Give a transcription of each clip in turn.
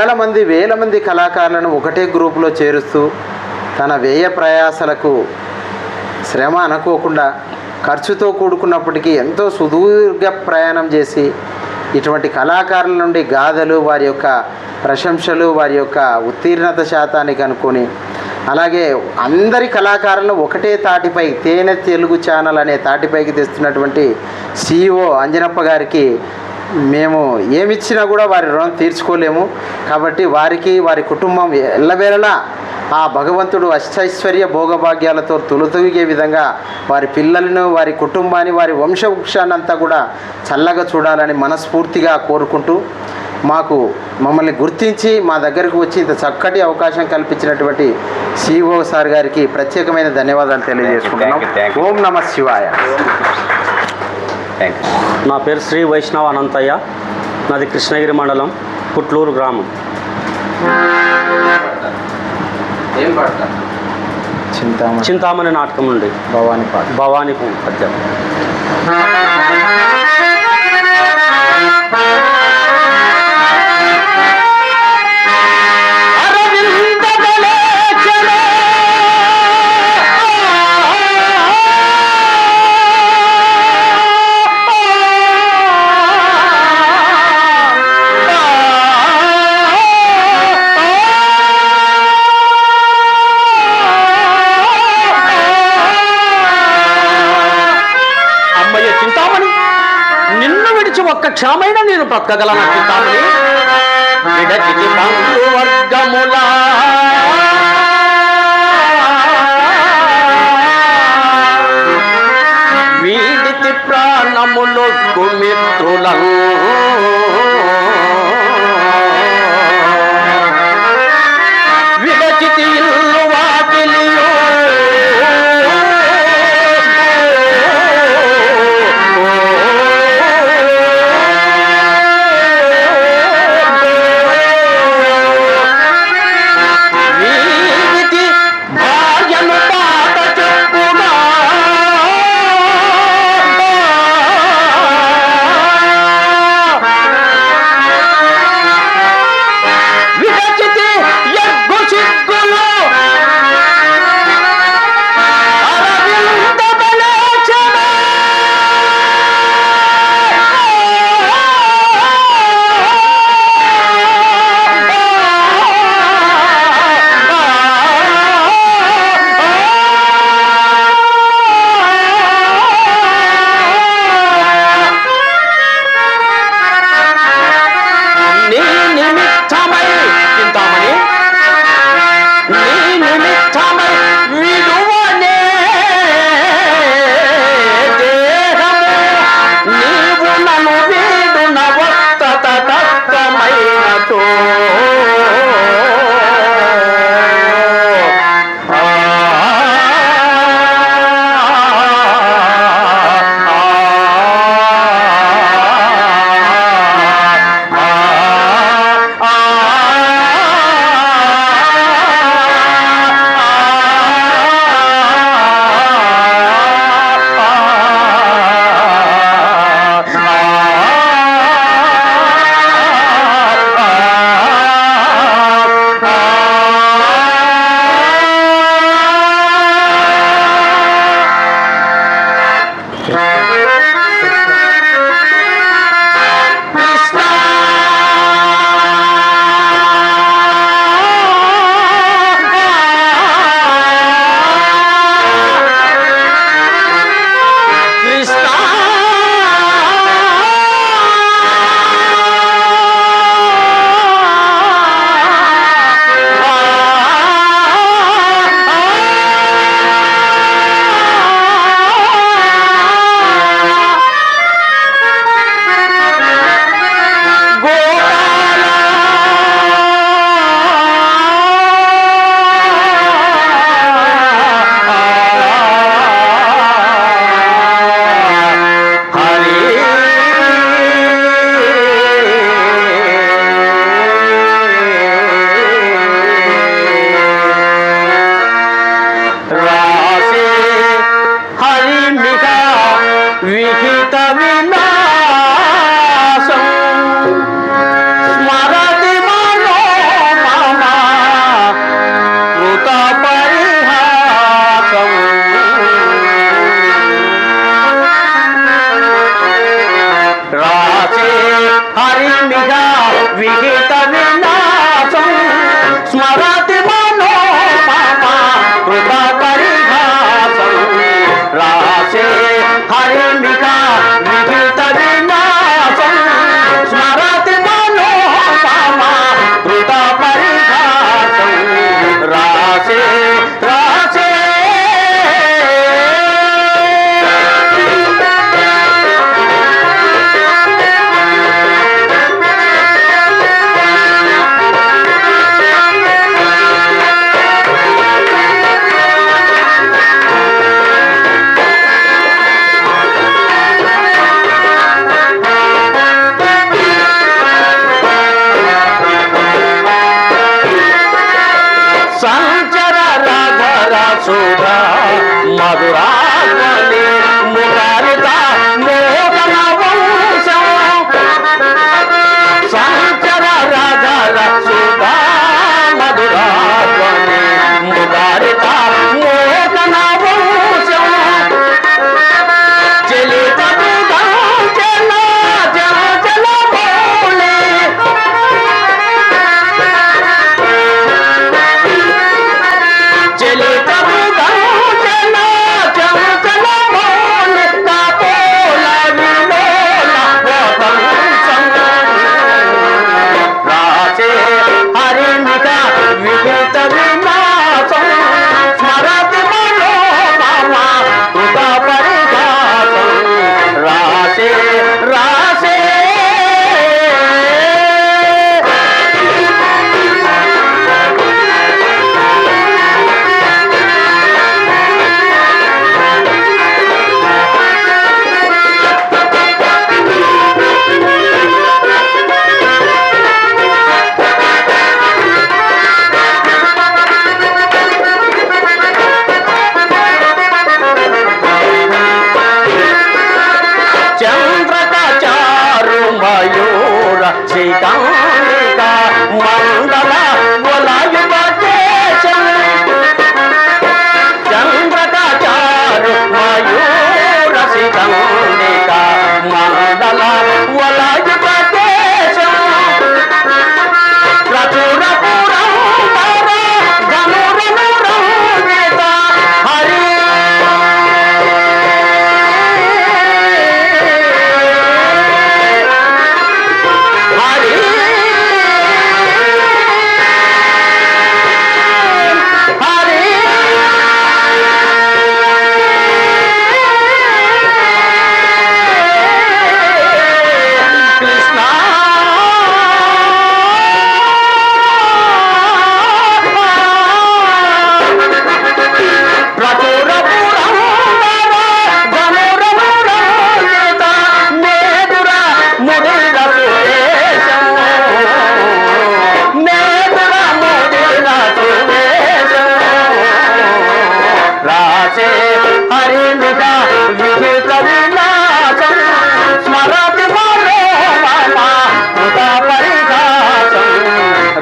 వందల మంది వేల మంది కళాకారులను ఒకటే గ్రూపులో చేరుస్తూ తన వ్యయ ప్రయాసలకు శ్రమ అనుకోకుండా ఖర్చుతో కూడుకున్నప్పటికీ ఎంతో సుదీర్ఘ ప్రయాణం చేసి ఇటువంటి కళాకారుల నుండి గాథలు వారి యొక్క ప్రశంసలు వారి యొక్క ఉత్తీర్ణత శాతానికి కనుక్కొని అలాగే అందరి కళాకారులను ఒకటే తాటిపై తేనె తెలుగు ఛానల్ అనే తాటిపైకి తెస్తున్నటువంటి సిఇఓ అంజనప్ప గారికి మేము ఏమిచ్చినా కూడా వారి రుణం తీర్చుకోలేము. కాబట్టి వారికి వారి కుటుంబం ఎల్లవేళలా ఆ భగవంతుడు అష్టైశ్వర్య భోగభాగ్యాలతో తొలుతూగే విధంగా వారి పిల్లలను వారి కుటుంబాన్ని వారి వంశవృక్షాన్నంతా కూడా చల్లగా చూడాలని మనస్ఫూర్తిగా కోరుకుంటూ మాకు మమ్మల్ని గుర్తించి మా దగ్గరకు వచ్చి ఇంత చక్కటి అవకాశం కల్పించినటువంటి సిఇఓ సార్ గారికి ప్రత్యేకమైన ధన్యవాదాలు తెలియజేసుకుంటున్నాం. ఓం నమ శివాయ. థ్యాంక్ యూ నా పేరు శ్రీ వైష్ణవ అనంతయ్య. నాది కృష్ణగిరి మండలం పుట్లూరు గ్రామం. ఏం చింతామణి. చింతామణి నాటకం నుండి. భవాని పాట. భవానీ పద్యం విడిచి నేను బ్రతకగలను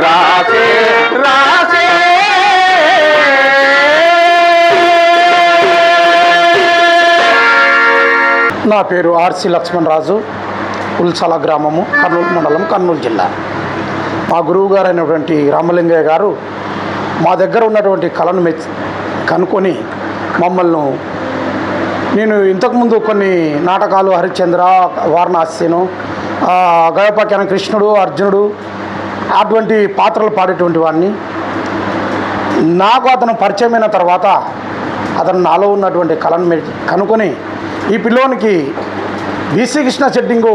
రాసే రాసే. నా పేరు ఆర్సి లక్ష్మణ్ రాజు ఉల్సల గ్రామము కర్నూలు మండలం కర్నూలు జిల్లా. మా గురువు గారు అయినటువంటి రామలింగయ్య గారు మా దగ్గర ఉన్నటువంటి కళను మెచ్చి కనుక్కొని మమ్మల్ని నేను ఇంతకుముందు కొన్ని నాటకాలు హరిశ్చంద్ర వారణాసిను గయపాఖ్యాన కృష్ణుడు అర్జునుడు అటువంటి పాత్రలు పాడేటువంటి వాడిని. నాకు అతను పరిచయమైన తర్వాత అతను నాలో ఉన్నటువంటి కళను కనుక్కొని ఈ పిల్లోనికి బీసీ కృష్ణ సెట్టింగు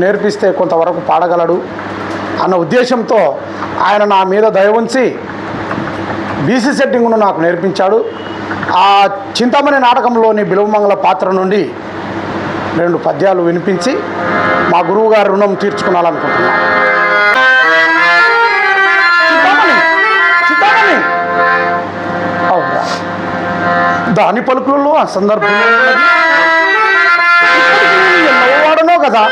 నేర్పిస్తే కొంతవరకు పాడగలడు అన్న ఉద్దేశంతో ఆయన నా మీద దయ ఉంచి బీసీ సెట్టింగ్ను నాకు నేర్పించాడు. ఆ చింతామణి నాటకంలోని బిలవమంగళ పాత్ర నుండి రెండు పద్యాలు వినిపించి మా గురువుగారి రుణం తీర్చుకోవాలనుకుంటున్నాను దాని పలుకులలో ఆ సందర్భంలో వాడనో కదా?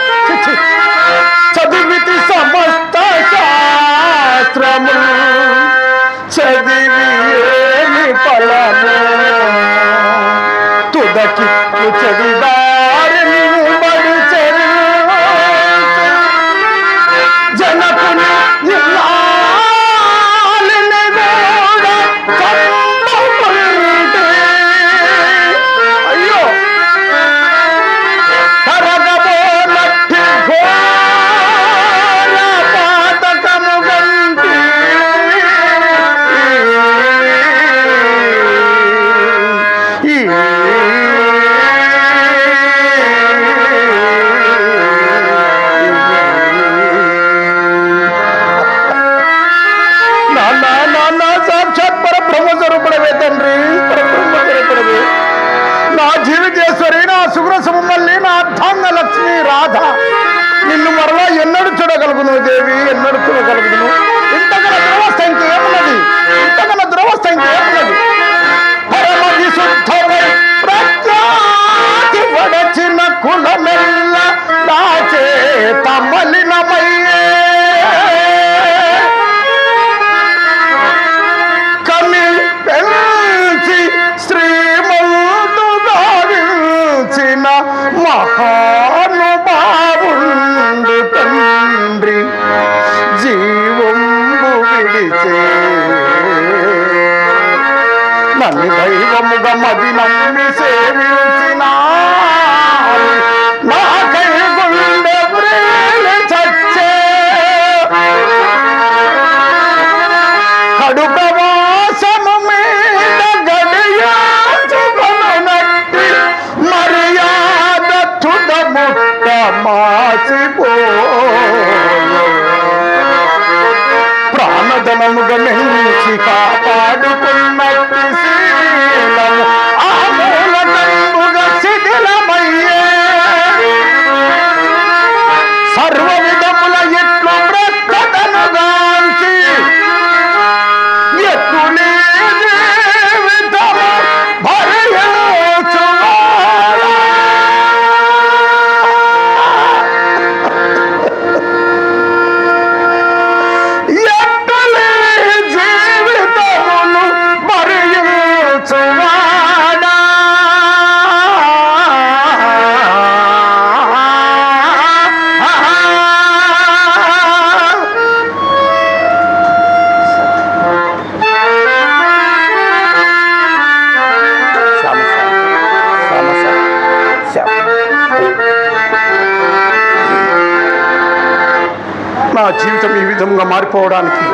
చదివితి సమస్త శాస్త్రము. చదివి ఏమి ఫలము. తుదకి చదివా ಮುನ್ನಡೆಸಲು దైవముగా మది జీవితం మారిపోవడానికి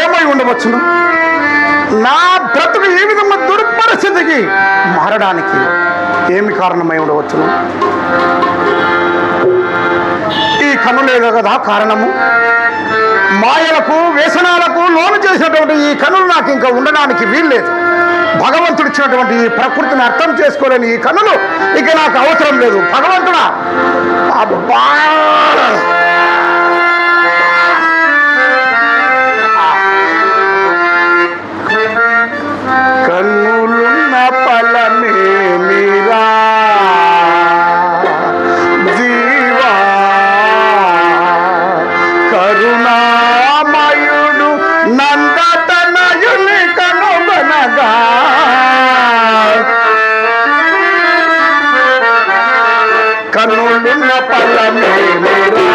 ఏమై ఉండవచ్చును? నా బ్రతుకు ఈ విధంగా దుర్పరిస్థితికి మారడానికి ఏమి కారణమై ఉండవచ్చును? ఈ కనులే కదా కారణము? మాయలకు వ్యసనాలకు లోను చేసినటువంటి ఈ కనులు నాకు ఇంకా ఉండడానికి వీల్లేదు. భగవంతుడు ఇచ్చినటువంటి ఈ ప్రకృతిని అర్థం చేసుకోలేని ఈ కనులు ఇక నాకు అవసరం లేదు. భగవంతుడా అబ్బా! కన్నులున్న పలమేమిరా జీవా కరుణామయుడు నందతనయుని కనుగనగా. కన్నులున్న పలమేమిరా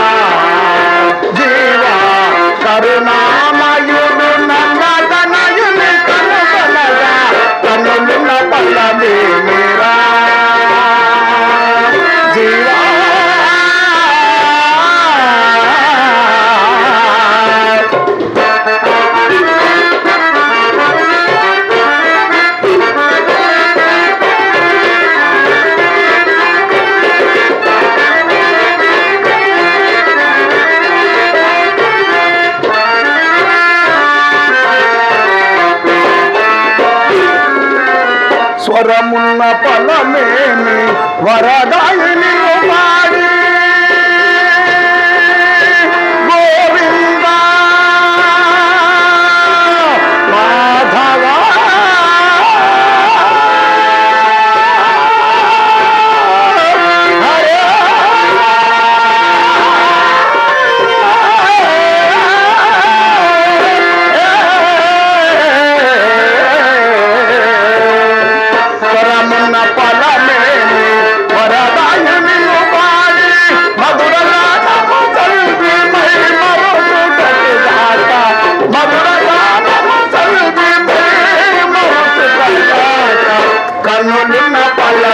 వరదాయిని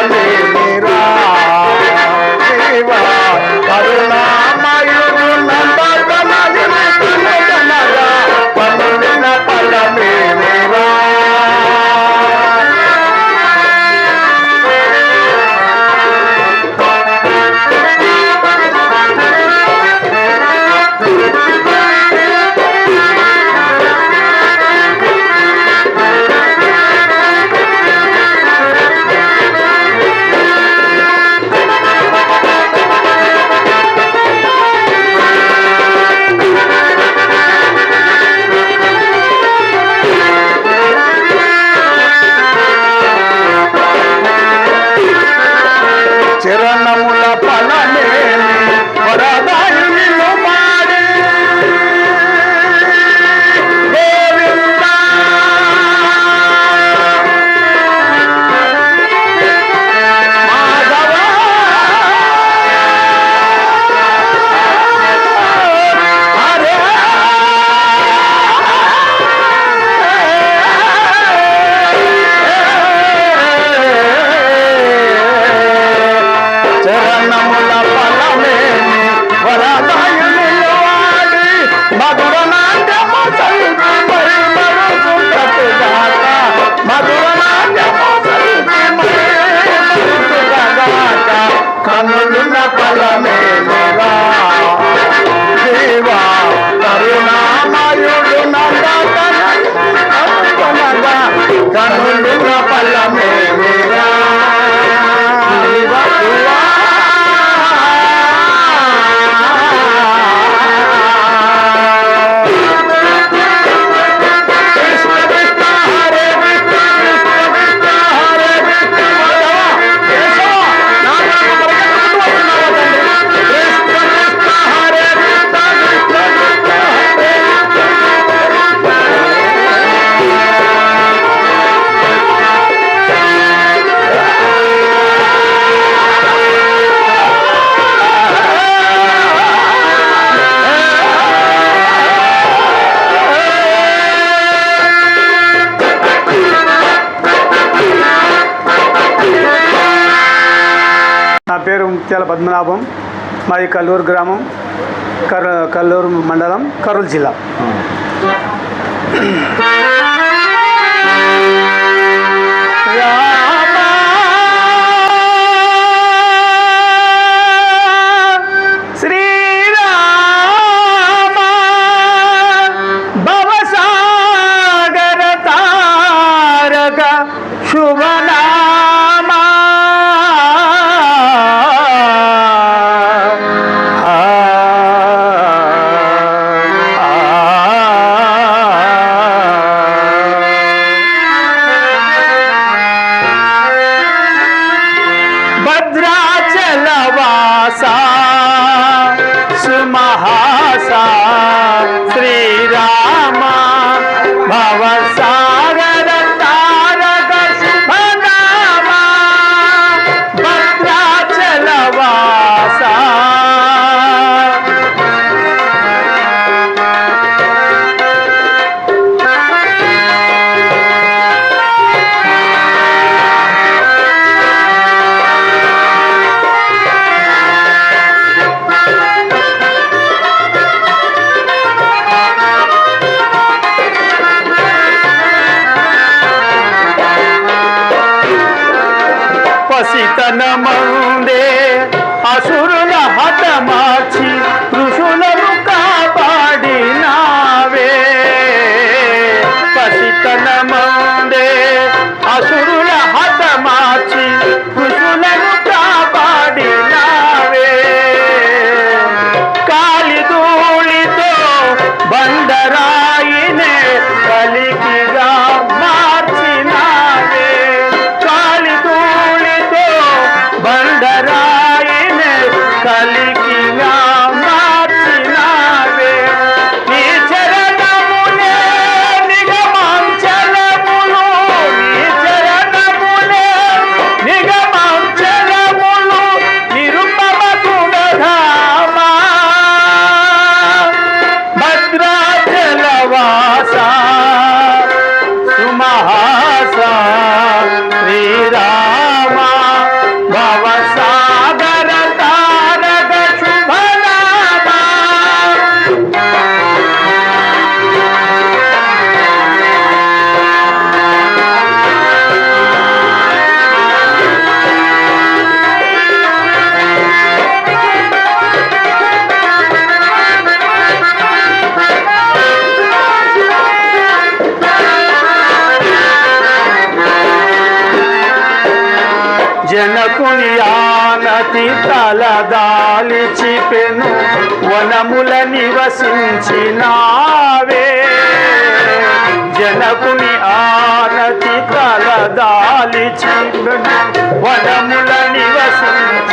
Gracias. ముత్యాల పద్మనాభం మాది కల్లూరు గ్రామం కర్ కల్లూరు మండలం కర్నూలు జిల్లా శ్రీరామ దాలిచిపెను వనముల నివసించినావే. జనకుని ఆనతి తల దాలిచిపెను వనముల నివసించినావే.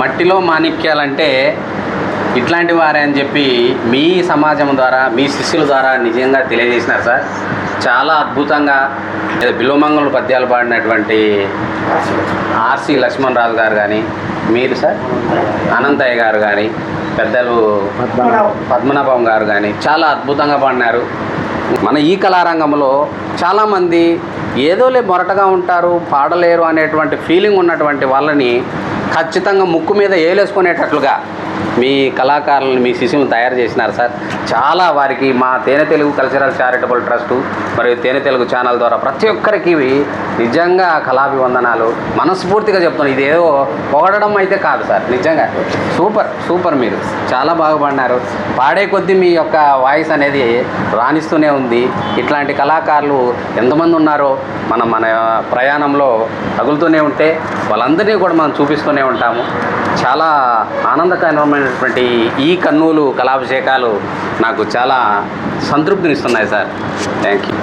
మట్టిలో మాణిక్యాలంటే ఇట్లాంటి వారే అని చెప్పి మీ సమాజం ద్వారా మీ శిష్యుల ద్వారా నిజంగా తెలియజేసినారు సార్. చాలా అద్భుతంగా బిలోమంగళ పద్యాలు పాడినటువంటి ఆర్సి లక్ష్మణ్ రాజు గారు కానీ మీరు సార్? అనంతయ్య గారు కానీ పెద్దలు పద్మనాభం గారు కానీ చాలా అద్భుతంగా పాడినారు. మన ఈ కళారంగంలో చాలామంది ఏదోలే మొరటగా ఉంటారు పాడలేరు అనేటువంటి ఫీలింగ్ ఉన్నటువంటి వాళ్ళని ఖచ్చితంగా ముక్కు మీద ఏలేసుకునేటట్లుగా. మీ కళాకారులను మీ శిశువులను తయారు చేసినారు సార్. చాలా వారికి మా తేనె తెలుగు కల్చరల్ చారిటబుల్ ట్రస్టు మరియు తేనె తెలుగు ఛానల్ ద్వారా ప్రతి ఒక్కరికి నిజంగా కళాభివందనాలు మనస్ఫూర్తిగా చెప్తున్నాను. ఇదేదో పొగడడం అయితే కాదు సార్ నిజంగా. సూపర్ సూపర్ మీరు. చాలా బాగుపడినారు. పాడే కొద్దీ మీ యొక్క వాయిస్ అనేది రాణిస్తూనే ఉంది. ఇట్లాంటి కళాకారులు ఎంతమంది ఉన్నారో మనం మన ప్రయాణంలో తగులుతూనే ఉంటే వాళ్ళందరినీ కూడా మనం చూపిస్తూనే ఉంటాము. చాలా చేసినటువంటి ఈ కర్నూలు కళాభిషేకాలు నాకు చాలా సంతృప్తినిస్తున్నాయి సార్. Thank you